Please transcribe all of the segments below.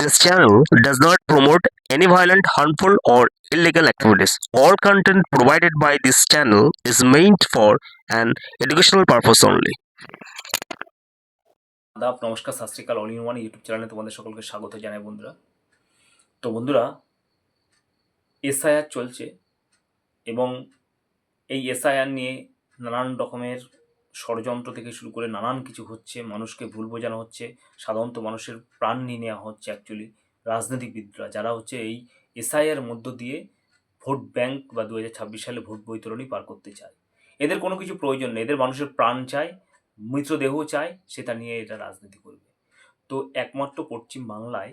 This channel does not promote any violent, harmful, or illegal activities. All content provided by this channel is meant for an educational purpose only. আদাব নমস্কার সত শ্রী আকাল all in one YouTube চ্যানেলে তোমাদের সকলকে স্বাগত জানাই বন্ধুরা তো বন্ধুরা এসআইআর চলছে এবং এই এসআইআর নিয়ে নানান রকমের ষড়যন্ত্র থেকে শুরু করে নানান কিছু হচ্ছে, মানুষকে ভুল বোঝানো হচ্ছে, সাধারণত মানুষের প্রাণ নিয়ে নেওয়া হচ্ছে অ্যাকচুয়ালি রাজনীতিবিদরা, যারা হচ্ছে এই এসআইআর মধ্য দিয়ে ভোট ব্যাংক বা দু হাজার ছাব্বিশ সালে ভোট বৈতরণী পার করতে চায়। এদের কোনো কিছু প্রয়োজন নেই, এদের মানুষের প্রাণ চায়, মৃতদেহ চায়, সেটা নিয়ে এটা রাজনীতি করবে। তো একমাত্র পশ্চিম বাংলায়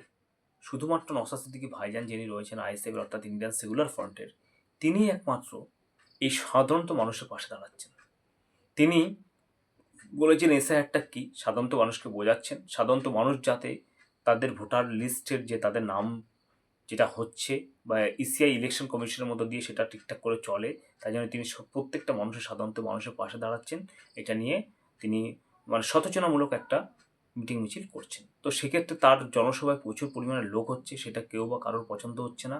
শুধুমাত্র নসাদ সিদ্দিকী ভাইজান যিনি রয়েছেন আইএসএফের অর্থাৎ ইন্ডিয়ান সেকুলার ফ্রন্টের তিনি একমাত্র এই সাধারণত মানুষের পাশে দাঁড়াচ্ছেন। তিনি বলেছেন এসআইআরটা কি? সাধারণত মানুষকে বোঝাচ্ছেন। সাধারণত মানুষ যাতে তাদের ভোটার লিস্টের যে তাদের নাম যেটা হচ্ছে বা ইসিআই ইলেকশন কমিশনের মধ্য দিয়ে সেটা ঠিকঠাক করে চলে, তাই জন্য তিনি প্রত্যেকটা মানুষের সাধারণত মানুষের পাশে দাঁড়াচ্ছেন। এটা নিয়ে তিনি মানে সচেতনামূলক একটা মিটিং মিছিল করছেন। তো সেক্ষেত্রে তার জনসভায় প্রচুর পরিমাণে লোক হচ্ছে, সেটা কেউ বা কারোর পছন্দ হচ্ছে না।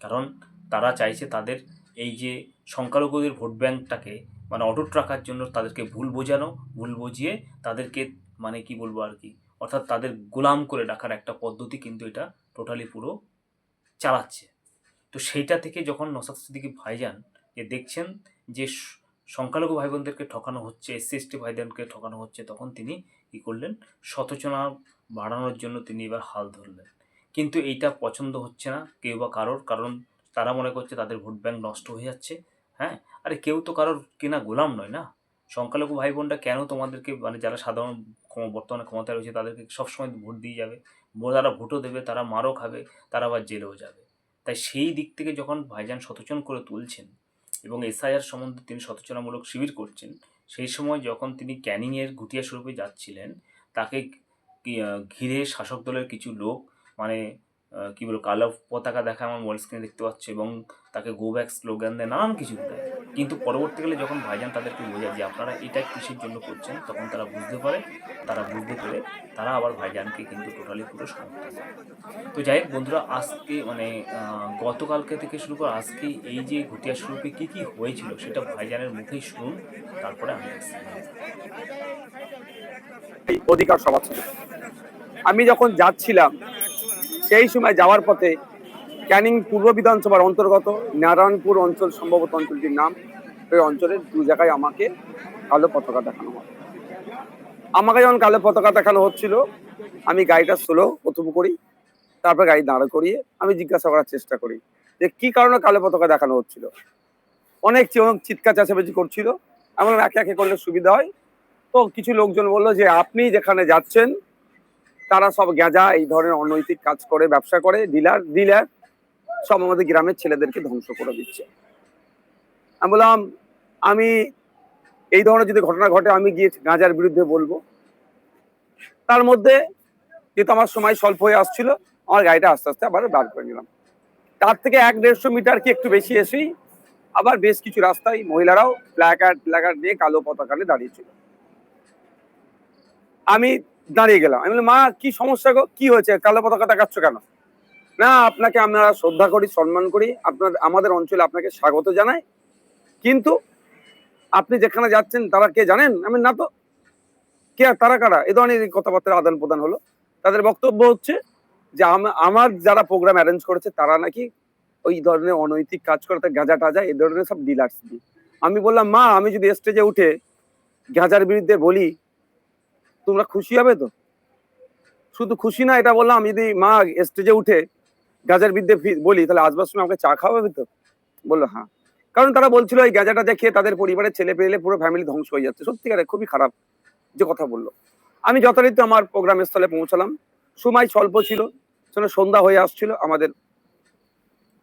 কারণ তারা চাইছে তাদের এই যে সংখ্যালঘুদের ভোট ব্যাংকটাকে মানে অটুট রাখার জন্য তাদেরকে ভুল বোঝানো, ভুল বুঝিয়ে তাদেরকে মানে কি বলব আর কি, অর্থাৎ তাদের গোলাম করে রাখার একটা পদ্ধতি কিন্তু এটা টোটালি পুরো চালাচ্ছে। তো সেইটা থেকে যখন নসাদ সিদ্দিকী ভাইজান যে দেখছেন যে সংখ্যালঘু ভাই বোনদেরকে ঠকানো হচ্ছে এসসি এসটি ভাইদেরকে ঠকানো হচ্ছে, তখন তিনি কী করলেন? সচেতনা বাড়ানোর জন্য তিনি এবার হাল ধরলেন। কিন্তু এইটা পছন্দ হচ্ছে না কেউ বা কারোর, কারণ তারা মনে করছে তাদের ভোট ব্যাংক নষ্ট হয়ে যাচ্ছে। হ্যাঁ? আরে কেউ তো কারোর কেনা গোলাম নয় না? সংখ্যালঘু ভাই বোনরা কেন তোমাদেরকে মানে যারা সাধারণ বর্তমানে ক্ষমতায় রয়েছে, তাদেরকে সবসময় ভোট দিয়ে যাবে? তারা ভোটও দেবে, তারা মারও খাবে, তারা আবার জেলেও যাবে। তাই সেই দিক থেকে যখন ভাইজান সচেতন করে তুলছেন এবং এসআইআর সম্বন্ধে তিনি সচেতনামূলক শিবির করছেন, সেই সময় যখন তিনি ক্যানিংয়ের ঘুটিয়া স্বরূপে যাচ্ছিলেন, তাকে ঘিরে শাসক দলের কিছু লোক মানে কি বলব, কালো পতাকা দেখা আমার মোবাইল স্ক্রিনে দেখতে পাচ্ছে এবং তাকে গো ব্যাক স্লোগান দেয়, নানান কিছু দেয়। কিন্তু পরবর্তীকালে যখন ভাইজান তাদেরকে বোঝায় যে আপনারা এটা কিসের জন্য করছেন, তখন তারা বুঝতে পারে, তারা বুঝতে পেরে তারা আবার ভাইজানকে কিন্তু টোটালি পুরো সমর্থন তো যাই হোক বন্ধুরা, আজকে মানে গতকালকে থেকে শুরু করে আজকে এই যে ঘটিয়া স্বরূপে কী কী হয়েছিল সেটা ভাইজানের মুখেই শুনুন, তারপরে আমি অধিকার সভা আমি যখন যাচ্ছিলাম সেই সময় যাওয়ার পথে ক্যানিং পূর্ব বিধানসভার অন্তর্গত নারায়ণপুর অঞ্চল, সম্ভবত অঞ্চলটির নাম। ওই অঞ্চলের দু জায়গায় আমাকে কালো পতাকা দেখানো হয়। আমাকে যখন কালো পতাকা দেখানো হচ্ছিল, আমি গাড়িটা স্লো প্রথম করি, তারপর গাড়ি দাঁড় করিয়ে আমি জিজ্ঞাসা করার চেষ্টা করি যে কি কারণে কালো পতাকা দেখানো হচ্ছিল। অনেক চিৎকার চেঁচামেচি করছিল, এমন একে একে করলে সুবিধা হয়। তো কিছু লোকজন বলল যে, আপনি যেখানে যাচ্ছেন তারা সব গেঁজা এই ধরনের অনৈতিক কাজ করে, ব্যবসা করে, ডিলার ডিলার সব আমাদের গ্রামের ছেলেদেরকে ধ্বংস করে দিচ্ছে। আমি বললাম, আমি এই ধরনের যদি ঘটনা ঘটে, আমি গিয়ে গাঁজার বিরুদ্ধে বলব। তার মধ্যে যেহেতু আমার সময় স্বল্প হয়ে আসছিল, আমার গাড়িটা আস্তে আস্তে আবার বার করে নিলাম। তার থেকে এক দেড়শো মিটার কি একটু বেশি এসেই আবার বেশ কিছু রাস্তায় মহিলারাও প্ল্যাকার্ড প্ল্যাকার্ড নিয়ে কালো পতাকা নিয়ে দাঁড়িয়েছিল আমি দাঁড়িয়ে গেলাম। আমি বললাম, মা, কি সমস্যা গো? কি হয়েছে? কালো পতাকা দেখাচ্ছ কেন? না, আপনাকে আমরা শ্রদ্ধা করি, সম্মান করি। আপনার, আমাদের অঞ্চলে আপনাকে স্বাগত জানাই। কিন্তু আপনি যেখানে যাচ্ছেন, তারা কে জানেন? আমি না তো। কে তারা কারা? এ ধরনের কথাবার্তার আদান প্রদান হলো। তাদের বক্তব্য হচ্ছে যে, আম- আমার যারা প্রোগ্রাম অ্যারেঞ্জ করেছে, তারা নাকি ওই ধরনের অনৈতিক কাজ করে গাঁজা টাজা এই ধরনের সব ডিলার্স আমি বললাম, মা, আমি যদি স্টেজে উঠে গাঁজার বিরুদ্ধে বলি তোমরা খুশি হবে তো? শুধু খুশি না, এটা বললাম যদি মা স্টেজে উঠে গাজার বিদ্যে বলি, তাহলে আসবার সময় আমাকে চা খাওয়াবে তো? বলল হ্যাঁ। কারণ তারা বলছিল, এই গাঁজাটা খেয়ে তাদের পরিবারের ছেলে পেলে পুরো ফ্যামিলি ধ্বংস হয়ে যাচ্ছে। সত্যিকারে খুবই খারাপ যে কথা বলল। আমি যথারীতি আমার প্রোগ্রাম স্থলে পৌঁছালাম। সময় স্বল্প ছিল সন্ধ্যা হয়ে আসছিল আমাদের।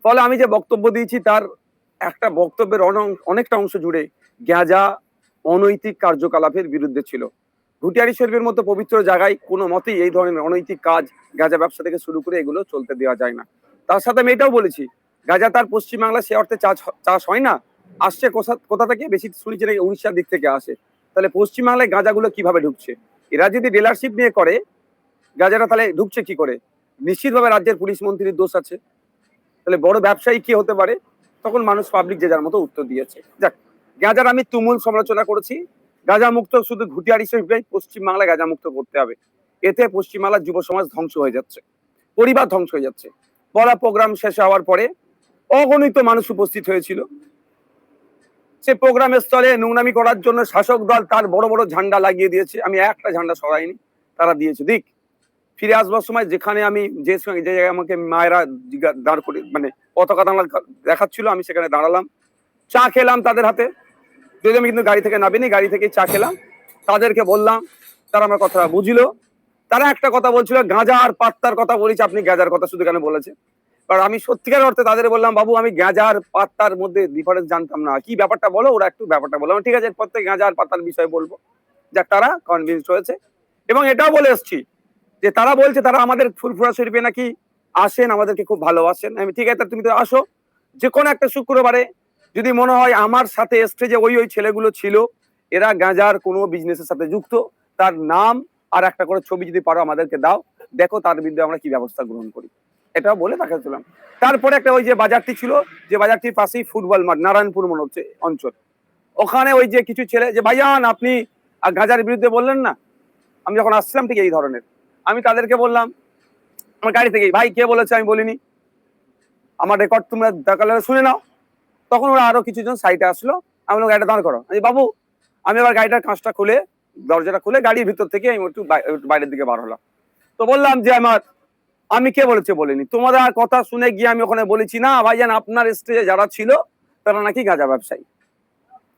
ফলে আমি যে বক্তব্য দিয়েছি, তার একটা বক্তব্যের অন- অনেকটা অংশ জুড়ে গাঁজা অনৈতিক কার্যকলাপের বিরুদ্ধে ছিল। ঘুটিয়ারি শরীফের মতো পবিত্র জায়গায় কোনো মতেই এই ধরনের অনৈতিক কাজ, গাঁজা ব্যবসা থেকে শুরু করে এগুলো চলতে দেওয়া যায় না। তার সাথে আমি এটাও বলেছি, গাঁজা তার পশ্চিমবাংলা সে অর্থে চাষ চাষ হয় না, আসছে কোথা কোথা থেকে? বেশি শুনেছি নাকি উড়িষ্যার দিক থেকে আসে। তাহলে পশ্চিমবাংলায় গাঁজাগুলো কীভাবে ঢুকছে? এরা যদি ডিলারশিপ নিয়ে করে, গাঁজাটা তাহলে ঢুকছে কি করে? নিশ্চিতভাবে রাজ্যের পুলিশ মন্ত্রীর দোষ আছে। তাহলে বড় ব্যবসায়ী কি হতে পারে? তখন মানুষ পাবলিক যে যার মতো উত্তর দিয়েছে। যাক, গাঁজার আমি তুমুল সমালোচনা করেছি। গাঁজা মুক্ত শুধু ঘুটিয়ার হিসেবে পশ্চিমবাংলায় গাঁজা মুক্ত করতে হবে। এতে পশ্চিমবাংলার যুব সমাজ ধ্বংস হয়ে যাচ্ছে, পরিবার ধ্বংস হয়ে যাচ্ছে। বড় প্রোগ্রাম শেষ হওয়ার পরে অগণিত মানুষ উপস্থিত হয়েছিল। সে প্রোগ্রামের স্থলে নোংরামি করার জন্য শাসক দল তার বড় বড় ঝান্ডা লাগিয়ে দিয়েছে। আমি একটা ঝান্ডা সরাইনি, তারা দিয়েছে। দিক, ফিরে আসবার সময় যেখানে আমি যে সঙ্গে যে জায়গায় আমাকে মায়েরা দাঁড় করে মানে পতাকা দাঁড়া, দেখাচ্ছিল, আমি সেখানে দাঁড়ালাম। চা খেলাম তাদের হাতে। যদি আমি কিন্তু গাড়ি থেকে নামিনি গাড়ি থেকে চা খেলাম। তাদেরকে বললাম তারা আমার কথা বুঝলো। তারা একটা কথা বলছিল গাঁজা আর পাত্তার কথা বলেছি আপনি গাঁজার কথা শুধু কেন বলেছে কারণ আমি সত্যিকার অর্থে তাদের বললাম বাবু আমি গাঁজা আর পাত্তার মধ্যে ডিফারেন্স জানতাম না। কি ব্যাপারটা বলো? ওরা একটু ব্যাপারটা বলো। আমি, ঠিক আছে এরপর থেকে গাঁজা আর পাত্তার বিষয়ে বলব। যা তারা কনভিন্স হয়েছে। এবং এটাও বলে এসছি যে তারা বলছে তারা আমাদের ফুরফুরা শরীফে নাকি আসেন আমাদেরকে খুব ভালোবাসেন। আমি ঠিক আছে তুমি তো আসো। যে কোনো একটা শুক্রবারে যদি মনে হয় আমার সাথে স্টেজে ওই ওই ছেলেগুলো ছিল, এরা গাঁজার কোনো বিজনেসের সাথে যুক্ত, তার নাম আর একটা করে ছবি যদি পারো আমাদেরকে দাও, দেখো তার বিরুদ্ধে আমরা কি ব্যবস্থা গ্রহণ করি। এটা বলে তাকে তারপরে একটা ওই যে বাজারটি ছিল, যে বাজারটির পাশেই ফুটবল মাঠ, নারায়ণপুর মনে হচ্ছে অঞ্চল। ওখানে ওই যে কিছু ছেলে, যে ভাইয়ান আপনি গাঁজার বিরুদ্ধে বললেন না? আমি যখন আসছিলাম ঠিক এই ধরনের। আমি তাদেরকে বললাম, আমার গাড়ি থেকে ভাই, কে বলেছে আমি বলিনি? আমার রেকর্ড তোমরা দরকার শুনে নাও। তখন ওরা আরও কিছুজন সাইডে আসলো। আমি গাড়িটা দাঁড় করো। আমি বাবু, আমি আবার গাড়িটার কাঁচটা খুলে, দরজাটা খুলে গাড়ির ভিতর থেকে আমি একটু বাইরের দিকে বার হলাম। তো বললাম যে আমার, আমি কে বলেছে বলিনি? তোমাদের আর কথা শুনে গিয়ে আমি ওখানে বলেছি, না, ভাইজান, আপনার স্টেজে যারা ছিল, তারা নাকি গাঁজা ব্যবসায়ী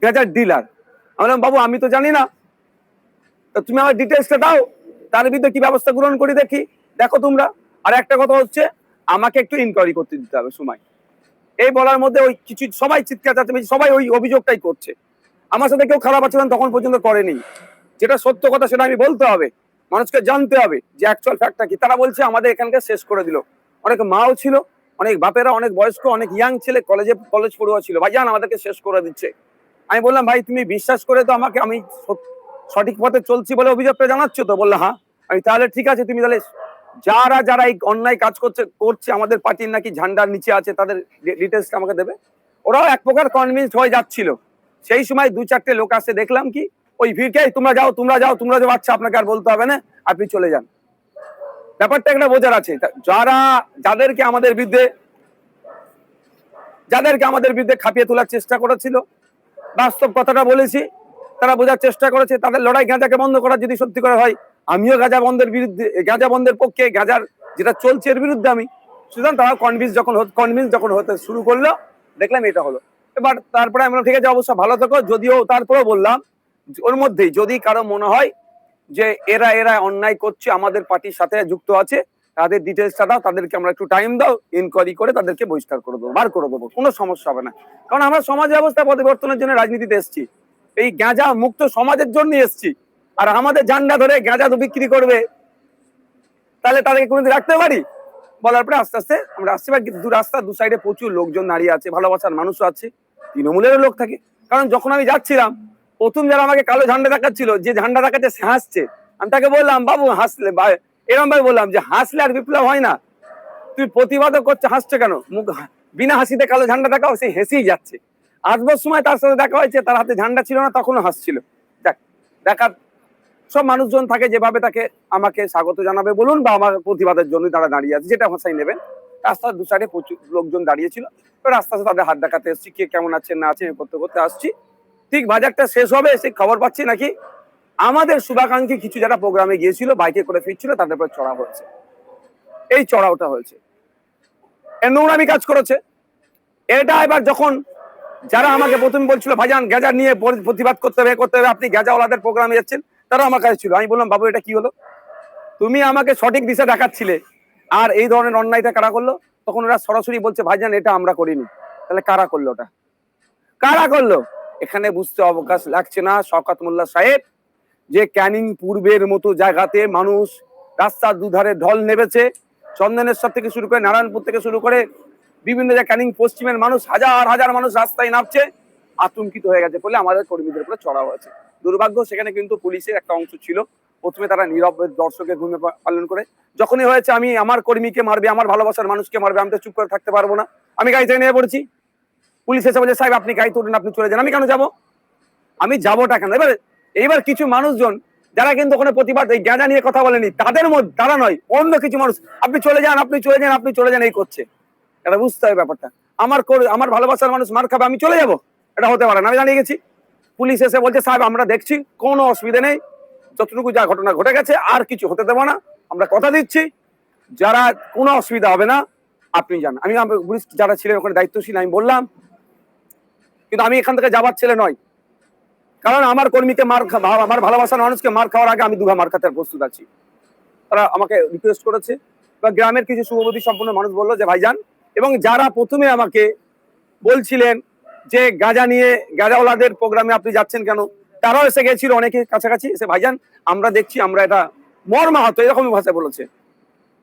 গাঁজার ডিলার আমি বললাম, বাবু, আমি তো জানি না। তুমি আমার ডিটেলসটা দাও, তার ভিতরে কি ব্যবস্থা গ্রহণ করি দেখি। দেখো তোমরা। আর একটা কথা হচ্ছে, আমাকে একটু ইনকোয়ারি করতে দিতে হবে সময় এই বলার মধ্যে ওই কিছু সবাই চিৎকার চাচ্ছে সবাই ওই অভিযোগটাই করছে। আমার সাথে কেউ খারাপ আচরণ তখন পর্যন্ত করেনি। যেটা সত্য কথা সেটা আমি বলতে হবে, মানুষকে জানতে হবে যে অ্যাকচুয়াল ফ্যাক্টটা কি। তারা বলছে, আমাদের এখানকে শেষ করে দিল। অনেক মাও ছিল, অনেক বাপেরা, অনেক বয়স্ক, অনেক ইয়াং ছেলে কলেজে কলেজ পড়ুয়া ছিল। ভাইজান আমাদেরকে শেষ করে দিচ্ছে। আমি বললাম, ভাই, তুমি বিশ্বাস করে তো আমাকে আমি সঠিক পথে চলছি বলে অভিযোগটা জানাচ্ছ তো? বলল হ্যাঁ। আমি, তাহলে ঠিক আছে, তুমি তাহলে যারা যারা এই অন্যায় কাজ করছে করছে আমাদের পার্টির নাকি ঝান্ডার নিচে আছে তাদের ডিটেলসটা আমাকে দেবে। ওরাও এক প্রকার কনভিন্স হয়ে যাচ্ছিল। সেই সময় দু চারটে লোক আসছে দেখলাম কি ওই ভিড়কে "এই, তোমরা যাও তোমরা যাও তোমরা যাও আচ্ছা আপনাকে আর বলতে হবে না আপনি চলে যান। ব্যাপারটা একটা বোঝার আছে। যারা যাদেরকে আমাদের বিরুদ্ধে যাদেরকে আমাদের বিরুদ্ধে খাপিয়ে তোলার চেষ্টা করেছিল বাস্তব কথাটা বলেছি তারা বোঝার চেষ্টা করেছে তাদের লড়াই গাঁজাকে বন্ধ করার যদি সত্যি করে হয় আমিও গাঁজা বন্ধের বিরুদ্ধে গাঁজা বন্ধের পক্ষে গাঁজার যেটা চলছে এর বিরুদ্ধে আমি। সুতরাং তারা কনভিন্স যখন কনভিন্স যখন হতে শুরু করল দেখলাম এটা হলো। এবার তারপরে আমি বললাম, ঠিক আছে অবশ্য ভালো থেকো যদিও তারপরেও বললাম ওর মধ্যেই যদি কারও মনে হয় যে এরা এরা অন্যায় করছে আমাদের পার্টির সাথে যুক্ত আছে তাদের ডিটেলসটা দাও তাদেরকে আমরা একটু টাইম দাও ইনকোয়ারি করে তাদেরকে বহিষ্কার করে দেবো বার করে দেবো কোনো সমস্যা হবে না। কারণ আমরা সমাজ ব্যবস্থা পরিবর্তনের জন্য রাজনীতিতে এসেছি। এই গাঁজা মুক্ত সমাজের জন্য এসেছি। আর আমাদের জান্ডা ধরে গাঁজা তো বিক্রি করবে, তাহলে তাদেরকে কোনোদিন রাখতে পারি? বলার পরে আস্তে আস্তে আমরা আসছি, এবার দু রাস্তা, দু সাইডে প্রচুর লোকজন দাঁড়িয়ে আছে, ভালোবাসার মানুষও আছে, তৃণমূলেরও লোক থাকে। কারণ যখন আমি যাচ্ছিলাম, প্রথম যারা আমাকে কালো ঝান্ডা দেখাচ্ছিল, যে ঝান্ডা দেখাচ্ছে সে হাসছে, আমি তাকে বললাম, বাবু, হাসলে এরম ভাবে বললাম যে, হাসলে আর বিপ্লব হয় না। তুই প্রতিবাদও করছে, হাসছে কেন? মুখ বিনা হাসিতে কালো ঝান্ডা দেখাও, সে হেসেই যাচ্ছে। আসবার সময় তার সাথে দেখা হয়েছে, তার হাতে ঝান্ডা ছিল না, তখনও হাসছিল। দেখ দেখার সব মানুষজন থাকে যেভাবে তাকে আমাকে স্বাগত জানাবে বলুন বা আমার প্রতিবাদের জন্য তারা দাঁড়িয়ে আছে, যেটা ভাষাই নেবেন। রাস্তার দু সাইডে প্রচুর লোকজন দাঁড়িয়েছিল। তো রাস্তা আস্তে তাদের হাত দেখাতে এসেছি, কে কেমন আছে না আছে করতে করতে আসছি। ঠিক বাজারটা শেষ হবে সেই খবর পাচ্ছি নাকি? আমাদের শুভাকাঙ্ক্ষী কিছু যারা প্রোগ্রামে গিয়েছিল, বাইকে করে ফিরছিল, তাদের উপর চড়া হয়েছে। এই চড়াওটা হয়েছে। এ নোংরামি কাজ করেছে। এটা এবার যখন যারা আমাকে প্রথমে বলছিল, ভাইজান গ্যাজা নিয়ে প্রতিবাদ করতে হবে করতে হবে, আপনি গ্যাজাওয়ালাদের প্রোগ্রামে যাচ্ছেন। তারা আমার কাছে ছিল। আমি বললাম, বাবু, এটা কি হলো? তুমি আমাকে সঠিক দিশা দেখাচ্ছিলে আর এই ধরনের অন্যায়টা কারা করল? তখন ওরা সরাসরি বলছে, ভাইজান, এটা আমরা করিনি। তাহলে কারা করল ওটা? কারা করল? এখানে বুঝতে অবকাশ লাগছে না, শওকত মোল্লা সাহেব, যে ক্যানিং পূর্বের মতো জায়গাতে মানুষ রাস্তার দুধারে ঢল নেবেছে চন্দনেশ্বর থেকে শুরু করে নারায়ণপুর থেকে শুরু করে বিভিন্ন জায়গায় ক্যানিং পশ্চিমের মানুষ, হাজার হাজার মানুষ রাস্তায় নামছে, আতঙ্কিত হয়ে গেছে বলে আমাদের কর্মীদের উপরে চড়া হয়েছে। দুর্ভাগ্য, সেখানে কিন্তু পুলিশের একটা অংশ ছিল। প্রথমে তারা নীরব দর্শকের ভূমিকা পালন করে। যখনই হয়েছে, আমি আমার কর্মীকে মারবে, আমার ভালোবাসার মানুষকে মারবে, আমি তো চুপ করে থাকতে পারব না। আমি গাড়ি থেকে নিয়ে পড়েছি। পুলিশ এসে বলে, সাহেব, আপনি গাড়ি তুলুন, আপনি চলে যান। আমি কেন যাব? আমি যাবোটা কেন? এবার, এইবার কিছু মানুষজন, যারা কিন্তু ওখানে প্রতিবাদ, এই গাঁজা নিয়ে কথা বলেনি, তাদের মধ্যে, তারা নয়, অন্য কিছু মানুষ, আপনি চলে যান, আপনি চলে যান, আপনি চলে যান, এই করছে। এটা বুঝতে হবে ব্যাপারটা। আমার আমার ভালোবাসার মানুষ মার খাবে, আমি চলে যাব। এটা হতে পারে না। আমি জানিয়ে গেছি। পুলিশ এসে বলছে, সাহেব, আমরা দেখছি, কোনো অসুবিধা নেই। যতটুকু যা ঘটনা ঘটে গেছে, আর কিছু হতে দেবো না। আমরা কথা দিচ্ছি। যারা কোনো অসুবিধা হবে না, আপনি যান। আমি পুলিশ যারা ছিলেন, ওখানে দায়িত্বশীল, আমি বললাম। কিন্তু আমি এখান থেকে যাবার ছেলে নয় কারণ আমার কর্মীকে মার আমার ভালোবাসার মানুষকে মার খাওয়ার আগে আমি দুঘা মার খাতে প্রস্তুত আছি। তারা আমাকে রিকোয়েস্ট করেছে। বা গ্রামের কিছু শুভবুদ্ধি সম্পন্ন মানুষ বলল যে, ভাইজান, এবং যারা প্রথমে আমাকে বলছিলেন যে গাঁজা নিয়ে গাঁজাওয়ালাদের প্রোগ্রামে আপনি যাচ্ছেন কেন? তারাও এসে গেছিল অনেকে কাছাকাছি এসে, ভাইজান, আমরা দেখছি আমরা এটা মর্মাহত এরকমই ভাষায় বলেছে।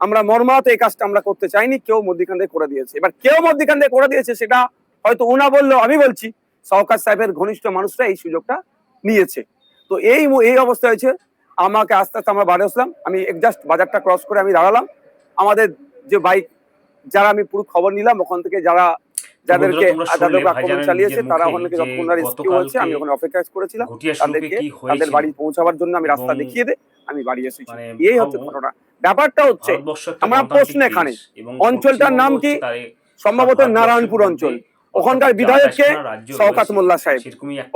আমরা মর্মাহত, এই কাজটা আমরা করতে চাইনি, কেউ মধ্যিখান করে দিয়েছে। এবার কেউ মধ্যিখান করে দিয়েছে সেটা হয়তো ওনা বলল আমি বলছি সরকার সাহেবের ঘনিষ্ঠ মানুষরা এই সুযোগটা নিয়েছে। তো এই এই অবস্থা হয়েছে, আমাকে আস্তে আস্তে আমরা বাড়ি আসলাম, আমি জাস্ট বাজারটা ক্রস করে আমি দাঁড়ালাম। আমাদের যে বাইক যারা আমি পুরো খবর নিলাম, ওখান থেকে যারা যাদেরকে যাদেরকে আক্রমণ চালিয়েছে তারা অনেকে ওখান যতক্ষণ রেস্কিউ হয়েছে আমি ওখানে অপেক্ষা করেছিলাম। তাদেরকে তাদের বাড়ি পৌঁছাবার জন্য আমি রাস্তা দেখিয়ে দে আমি বাড়ি এসেছি। মানে এই হচ্ছে ঘটনা। ব্যাপারটা হচ্ছে আমার প্রশ্ন এখানে, অঞ্চলটার নাম কি? সম্ভবত নারায়ণপুর অঞ্চল। ওখানকার বিধায়ককে 28খানা শওকাত মোল্লা সাহেব।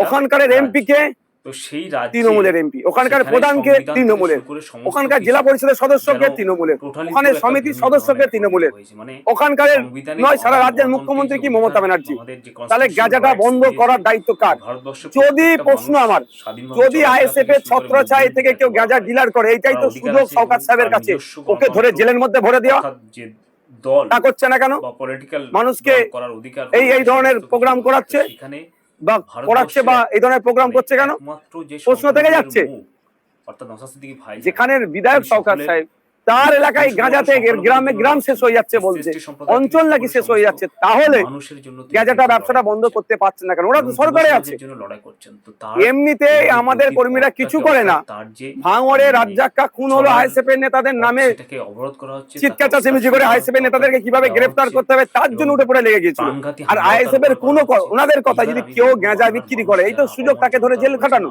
ওখানকার এমপি কে? তো সেই রাজ্যে তৃণমূলের এমপি। ওখানকার প্রধানকে তৃণমূলের। ওখানকার জেলা পরিষদের সদস্যকে তৃণমূলের। ওখানে সমিতির সদস্যকে তৃণমূলের। মানে ওখানকার নয় সারা রাজ্যের মুখ্যমন্ত্রী কি মমতা ব্যানার্জি? তাহলে গাঁজাটা বন্ধ করার দায়িত্ব কার? যদি প্রশ্ন আমার যদি আইএসএফ এর ছত্রছায় থেকে কেউ গাঁজা। ডিলার করে এইটাই তো সুযোগ এবং সাহেবের কাছে। ওকে ধরে জেলের মধ্যে ভরে দেওয়া? দল তা করছে না কেন? মানুষকে এই- এই ধরনের প্রোগ্রাম করাচ্ছে? বা করাচ্ছে বা এই ধরনের প্রোগ্রাম মানে করছে কেন প্রশ্ন থেকে যাচ্ছে। অর্থাৎ ভাই যেখানের বিধায়ক সরকার সাহেব তার এলাকায় গাঁজাতে গ্রামে গ্রাম শেষ হয়ে যাচ্ছে বলছে। অঞ্চল নাকি শেষ হয়ে যাচ্ছে। তাহলে গাঁজাটা ব্যবসাটা বন্ধ করতে পারছে না কেন? ওরা তো সরকারে আছে। এমনিতে আমাদের কর্মীরা কিছু করে না। ভাঙড়ে মানে রাজ্জাক্কা খুন হলো আইএসএফ এর নেতাদের নামে। চিৎকার তাকে করে আইএসএফ এর নেতাদেরকে কীভাবে গ্রেফতার করতে হবে তার জন্য উঠে পড়ে লেগে গিয়েছিল আর আইএসএফ এর কোনো ওনাদের কথা যদি কেউ গাঁজা বিক্রি করে এই তো সুযোগ তাকে ধরে জেল খাটানো।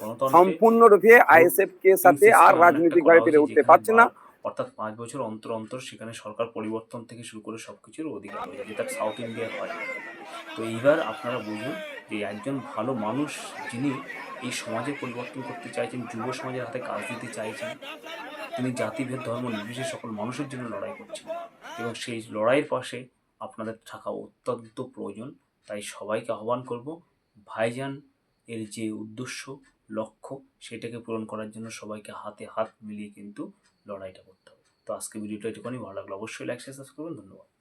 গণতন্ত্রে সম্পূর্ণরূপে আইএসএফ কে সাথে আর রাজনৈতিক ভাবে পেরে উঠতে পারছে না। অর্থাৎ পাঁচ বছর অন্তর অন্তর সেখানে সরকার পরিবর্তন থেকে শুরু করে সবকিছুর অধিকার রয়েছে যেটা সাউথ ইন্ডিয়া হয়। তো এইবার আপনারা বুঝুন যে একজন ভালো মানুষ যিনি এই সমাজে পরিবর্তন করতে চাইছেন যুব সমাজের হাতে কাজ দিতে চাইছেন তিনি জাতিভেদ ধর্ম নির্বিশেষে সকল মানুষের জন্য লড়াই করছেন এবং সেই লড়াইয়ের পাশে আপনাদের থাকা অত্যন্ত প্রয়োজন। তাই সবাইকে আহ্বান করব ভাইজান এর যে উদ্দেশ্য লক্ষ্য সেটাকে পূরণ করার জন্য সবাইকে হাতে হাত মিলিয়ে কিন্তু লড়াইটা করতে হবে। তো আজকে ভিডিওটা এটুকুনি, ভালো লাগল অবশ্যই লাইক শেয়ার সাবস্ক্রাইব করুন। ধন্যবাদ।